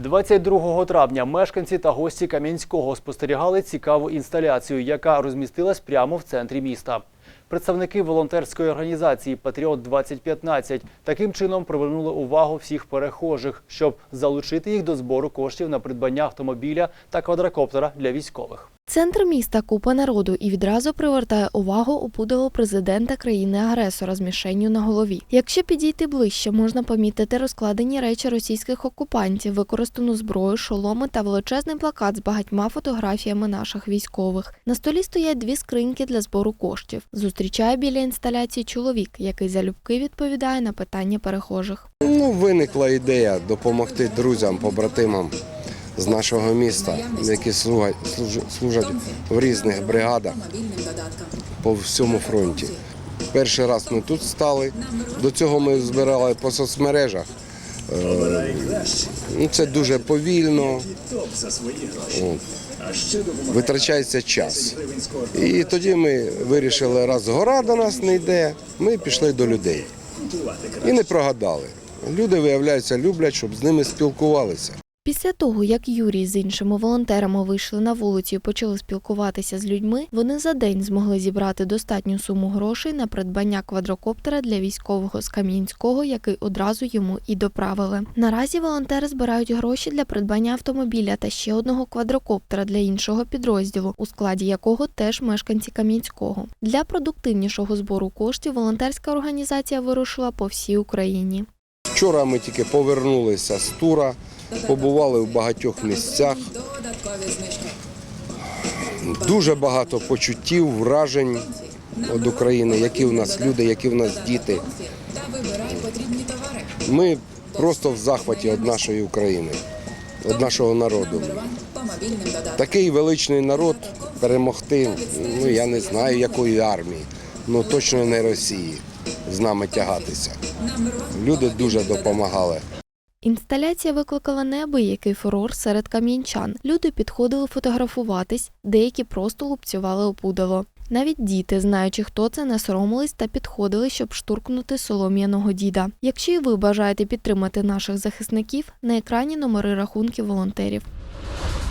22 травня мешканці та гості Кам'янського спостерігали цікаву інсталяцію, яка розмістилась прямо в центрі міста. Представники волонтерської організації Патріот 2015 таким чином привернули увагу всіх перехожих, щоб залучити їх до збору коштів на придбання автомобіля та квадрокоптера для військових. Центр міста купа народу і відразу привертає увагу опудало президента країни-агресора з мішенню на голові. Якщо підійти ближче, можна помітити розкладені речі російських окупантів, використану зброю, шоломи та величезний плакат з багатьма фотографіями наших військових. На столі стоять дві скриньки для збору коштів. Зустрічає біля інсталяції чоловік, який залюбки відповідає на питання перехожих. Ну, виникла ідея допомогти друзям, побратимам з нашого міста, які служать, в різних бригадах по всьому фронті. Перший раз ми тут стали. До цього ми збирали по соцмережах. Ну, це дуже повільно. Витрачається час. І тоді ми вирішили, раз гора до нас не йде, ми пішли до людей. І не прогадали. Люди, виявляється, люблять, щоб з ними спілкувалися. Після того, як Юрій з іншими волонтерами вийшли на вулицю і почали спілкуватися з людьми, вони за день змогли зібрати достатню суму грошей на придбання квадрокоптера для військового з Кам'янського, який одразу йому і доправили. Наразі волонтери збирають гроші для придбання автомобіля та ще одного квадрокоптера для іншого підрозділу, у складі якого теж мешканці Кам'янського. Для продуктивнішого збору коштів волонтерська організація вирушила по всій Україні. Вчора ми тільки повернулися з тура, побували в багатьох місцях. Дуже багато почуттів, вражень від України, які в нас люди, які в нас діти. Ми просто в захваті від нашої України, від нашого народу. Такий величний народ перемогти, ну я не знаю, якої армії, ну точно не Росії з нами тягатися. Люди дуже допомагали. Інсталяція викликала неабиякий фурор серед кам'янчан. Люди підходили фотографуватись, деякі просто лупцювали опудало. Навіть діти, знаючи, хто це, не соромились та підходили, щоб штуркнути солом'яного діда. Якщо і ви бажаєте підтримати наших захисників, на екрані номери рахунків волонтерів.